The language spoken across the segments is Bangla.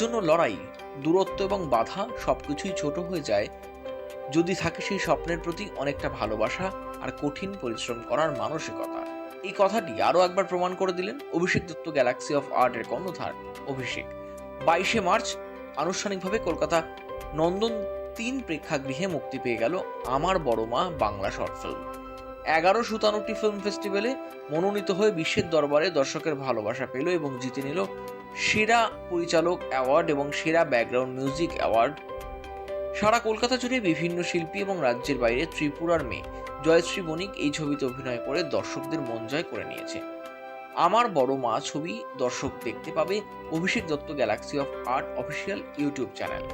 জন্য লড়াই, দূরত্ব এবং বাধা সবকিছুই ছোট হয়ে যায়। যদি থাকে সেই স্বপ্নের প্রতি অনেকটা ভালোবাসা আর কঠিন পরিশ্রম করার মানসিকতা। এই কথাটি আরও একবার প্রমাণ করে দিলেন অভিষেক দত্ত গ্যালাক্সি অফ আর্টের কর্ণধার অভিষেক। বাইশে মার্চ, আনুষ্ঠানিকভাবে কলকাতা নন্দন তিন প্রেক্ষাগৃহে মুক্তি পেয়ে গেল আমার বড় মা বাংলা শর্ট ফিল্ম। এগারো সুতানুটি ফিল্ম ফেস্টিভ্যালে মনোনীত হয়ে বিশ্বের দরবারে দর্শকের ভালোবাসা পেল এবং জিতে নিল সেরা পরিচালক অ্যাওয়ার্ড এবং সেরা ব্যাকগ্রাউন্ড মিউজিক অ্যাওয়ার্ড। সারা কলকাতা জুড়ে বিভিন্ন শিল্পী এবং রাজ্যের বাইরে ত্রিপুরার মেয়ে জয়শ্রী বণিক এই ছবিতে অভিনয় করে দর্শকদের মন জয় করে নিয়েছে। আমার বড় মা ছবি দর্শক দেখতে পাবে Abhishek Dutta galaxy of art official YouTube channel.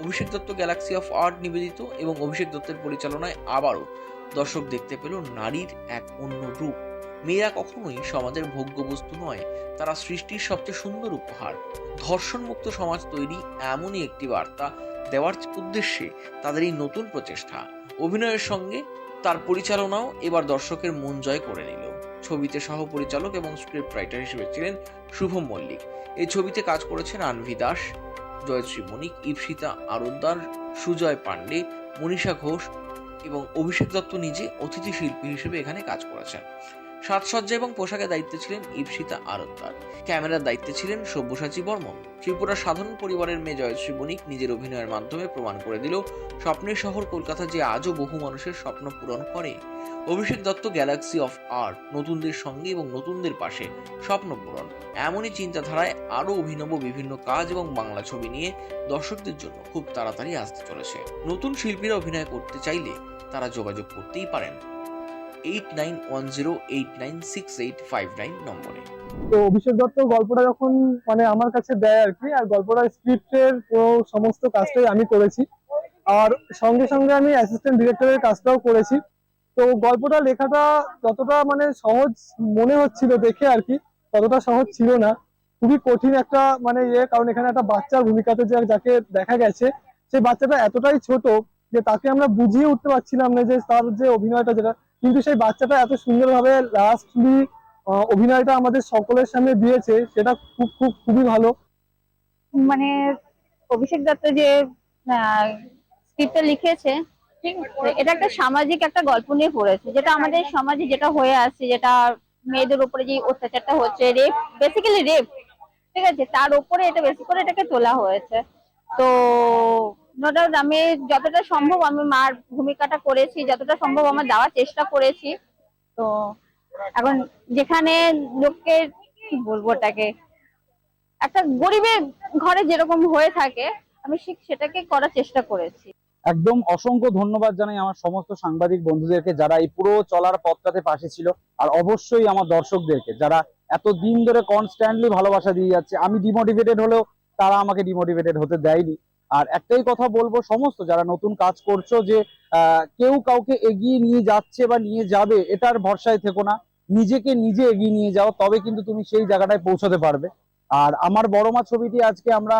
Abhishek Dutta galaxy of art নিবেদিত এবং অভিষেক দত্তের পরিচালনায় আবারও দর্শক দেখতে পেল নারীর এক অন্য রূপ। মেয়েরা কখনোই সমাজের ভোগ্যবস্তু নয়, তারা সৃষ্টির সবচেয়ে সুন্দর উপহার। ধর্ষণমুক্ত সমাজ তৈরি এমনই একটি বার্তা দেওয়ার উদ্দেশ্যে তাদের এই নতুন প্রচেষ্টা। অভিনয়ের সঙ্গে তার পরিচালনাও এবার দর্শকের মন জয় করে নিল। ছবিতে সহ পরিচালক এবং স্ক্রিপ্ট রাইটার হিসেবে ছিলেন শুভম মল্লিক। এই ছবিতে কাজ করেছেন আনভি দাস, জয়শ্রী মণিক ইপসিতা আরোদ্দার, সুজয় পাণ্ডে, মনীষা ঘোষ এবং অভিষেক দত্ত নিজে অতিথি শিল্পী হিসেবে এখানে কাজ করেছেন। সাজসজ্জা এবং পোশাকের দায়িত্বে ছিলেন ইপসিতা আরত্তার। ক্যামেরার দায়িত্বে ছিলেন সব্যসাচী বর্মন। ত্রিপুরার সাধারণ পরিবারের মেয়ে জয়শ্রী বণিক নিজের অভিনয়ের মাধ্যমে প্রমাণ করে দিল, স্বপ্নের শহর কলকাতা যে আজও বহু মানুষের স্বপ্ন পূরণ করে। Abhishek Dutta, galaxy of art, নতুনদের সঙ্গে এবং নতুনদের পাশে স্বপ্ন পূরণ। এমনই চিন্তাধারায় আরও অভিনব বিভিন্ন কাজ এবং বাংলা ছবি নিয়ে দর্শকদের জন্য খুব তাড়াতাড়ি আসতে চলেছে। নতুন শিল্পীরা অভিনয় করতে চাইলে তারা যোগাযোগ করতেই পারেন। Eight nine one zero eight nine six eight five nine নম্বরে। তো অভিষেক দত্ত, গল্পটা যখন মানে আমার কাছে দেয় আর কি, আর গল্পটা স্ক্রিপ্টের সমস্ত কাজটাই আমি করেছি। আর সঙ্গে সঙ্গে আমি অ্যাসিস্ট্যান্ট ডিরেক্টরের কাজটাও করেছি। তো গল্পটা লেখাটা যতটা মানে সহজ মনে হচ্ছিল দেখে আর কি, ততটা সহজ ছিল না। খুবই কঠিন একটা মানে ইয়ে কারণ এখানে একটা বাচ্চার ভূমিকাতে যে যাকে দেখা গেছে, সেই বাচ্চাটা এতটাই ছোট যে তাকে আমরা বুঝিয়ে উঠতে পারছিলাম না যে তার যে অভিনয়টা, যেটা কিন্তু সেই বাচ্চাটা এত সুন্দরভাবে লাস্টলি অভিনয়টা আমাদের সকলের সামনে দিয়েছে, সেটা খুব খুব, খুবই ভালো। মানে অভিষেক দত্ত যে স্ক্রিপ্টটা লিখেছে, এটা একটা সামাজিক একটা গল্প নিয়ে পড়েছে, যেটা আমাদের সমাজে যেটা হয়ে আসছে, যেটা মেয়েদের উপরে যে অত্যাচারটা হচ্ছে রেপ বেসিক্যালি রেপ ঠিক আছে? তার উপরে এটা, বেশি করে এটাকে তোলা হয়েছে। তো নো ডাউট আমি যতটা সম্ভব আমি মার ভূমিকাটা করেছি, যতটা সম্ভব আমার দেওয়ার চেষ্টা করেছি। তো এখন যেখানে লোকের কি বলব ওটাকে, একটা গরিবের ঘরে যেরকম হয়ে থাকে, আমি ঠিক সেটাকে করার চেষ্টা করেছি। একদম অসংখ্য ধন্যবাদ জানাই আমার সমস্ত সাংবাদিক বন্ধুদেরকে যারা এই পুরো চলার পথটাতে পাশে ছিল, আর অবশ্যই আমার দর্শকদেরকে, যারা এত দিন ধরে কনস্ট্যান্টলি ভালোবাসা দিয়ে যাচ্ছে। আমি ডিমোটিভেটেড হলেও তারা আমাকে ডিমোটিভেটেড হতে দেয়নি। আর একটাই কথা বলব, সমস্ত যারা নতুন কাজ করছ যে কেউ কাউকে এগিয়ে নিয়ে যাচ্ছে বা নিয়ে যাবে, এটার ভরসায় থেকো না। নিজেকে নিজে এগিয়ে নিয়ে যাও, তবে কিন্তু তুমি সেই জায়গাটায় পৌঁছাতে পারবে। আর আমার বড় মা ছবিটি আজকে আমরা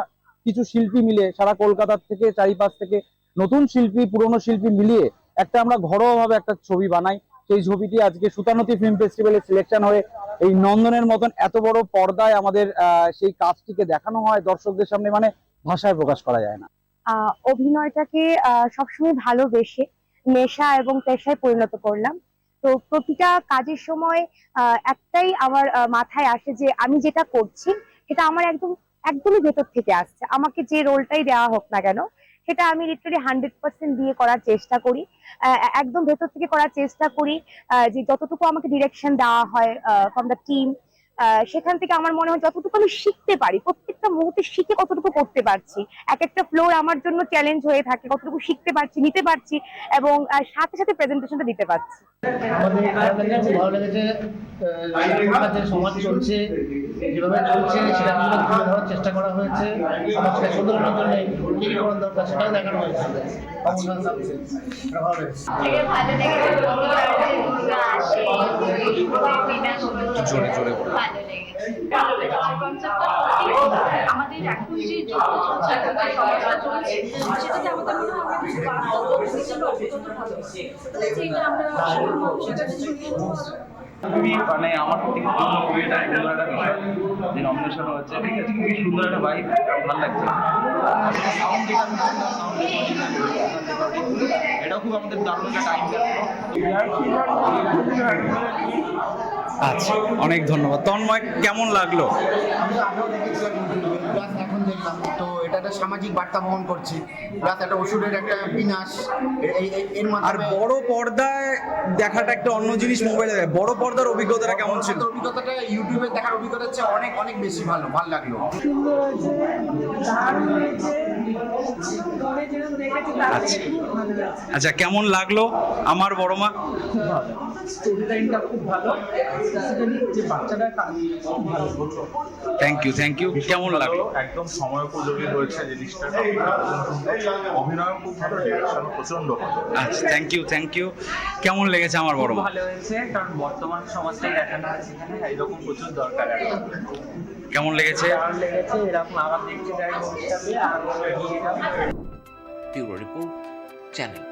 কিছু শিল্পী মিলে, সারা কলকাতার থেকে, চারিপাশ থেকে নতুন শিল্পী, পুরনো শিল্পী মিলিয়ে একটা আমরা ঘরোয়াভাবে একটা ছবি বানাই। সেই ছবিটি আজকে সুতানতি ফিল্ম ফেস্টিভ্যালে সিলেকশন হয়ে এই নন্দনের মতন এত বড় পর্দায় আমাদের সেই কাজটিকে দেখানো হয় দর্শকদের সামনে। মানে ভাষায় প্রকাশ করা যায় না। অভিনয়টাকে সবসময় ভালোবেসে, নেশা এবং পেশায় পরিণত করলাম। তো প্রতিটা কাজের সময় একটাই আমার মাথায় আসে যে আমি যেটা করছি, সেটা আমার একদম, একদমই ভেতর থেকে আসছে। আমাকে যে রোলটাই দেওয়া হোক না কেন, সেটা আমি লিটারি হান্ড্রেড পার্সেন্ট দিয়ে করার চেষ্টা করি। একদম ভেতর থেকে করার চেষ্টা করি যে যতটুকু আমাকে ডিরেকশন দেওয়া হয় ফ্রম দ্য টিম সেখান থেকে আমার মনে হয় যতটুকু আমি শিখতে পারি প্রত্যেকটা মুহূর্তে শিখে কতটুকু করতে পারছি এক একটা ফ্লোর আমার জন্য চ্যালেঞ্জ হয়ে থাকে কতটুকু শিখতে পারছি নিতে পারছি এবং সাথে সাথে প্রেজেন্টেশনটা দিতে পারছি আমাদের খারাপ লেগেছে খুব ভালো লেগেছে আহ, এখনকার যে সমাজ চলছে যেভাবে চলছে সেটা তুলে ধরার চেষ্টা করা হয়েছে সমাজকে সুন্দর করার জন্য কি কি করার দরকার সেটাও দেখানো হয়েছে Promotional success। এটা ভালো লেগেছে। ভালো লেগেছে বন্ধুরা আসে জোরে জোরে। ভালো লেগেছে ভালো লেগেছে কনসেপ্টটা সত্যি আমাদের এখন যে যুদ্ধ চলছে এখনকার সমাজটা চলছে সেটাতে আমাদের মনে হয় আমরা কিছু বাস্তব অভিজ্ঞতা অভিজ্ঞতা ভালো সেইটা আমরা সাধারণ ছড়িয়ে খুবই মানে আমার খুবই এটা সুন্দর একটা বিষয় যে নমিনেশন হচ্ছে। ঠিক আছে খুবই সুন্দর একটা বাইক ভালো লাগছে। এটাও খুব আমাদের দারুণ একটা টাইম আচ্ছা অনেক ধন্যবাদ। তন্ময় কেমন লাগল? আমি তো আগেও দেখেছিলাম এখন দেখলাম। তো এটা একটা সামাজিক বার্তা বহন করছে প্লাস একটা ওষুধের একটা বিনাশ এর আর বড় পর্দায় দেখাটা একটা অন্য জিনিস মোবাইলে দেয় বড় পর্দার অভিজ্ঞতাটা কেমন ছিল? অভিজ্ঞতাটা ইউটিউবে দেখার অভিজ্ঞতার চেয়ে অনেক অনেক বেশি ভালো ভালো লাগল। আচ্ছা। আচ্ছা কেমন লাগল আমার বড় মা? স্টোরি লাইনটা খুব ভালো। যে বাচ্চাটা থ্যাংক ইউ থ্যাংক ইউ কেমন লাগল? একদম সময় উপযোগী হয়েছে জিনিসটা অভিনয় খুব ভালো ডিরেকশন প্রচণ্ড ভালো। আচ্ছা থ্যাংক ইউ থ্যাংক ইউ কেমন লেগেছে আমার বড় ভালো হয়েছে কারণ বর্তমান সমাজটাই দেখানো আছে এখানে এরকম প্রচুর দরকার কেমন লেগেছে? লেগেছে এরকম আবার দেখতে আর ব্যুরো রিপোর্ট চ্যানেল।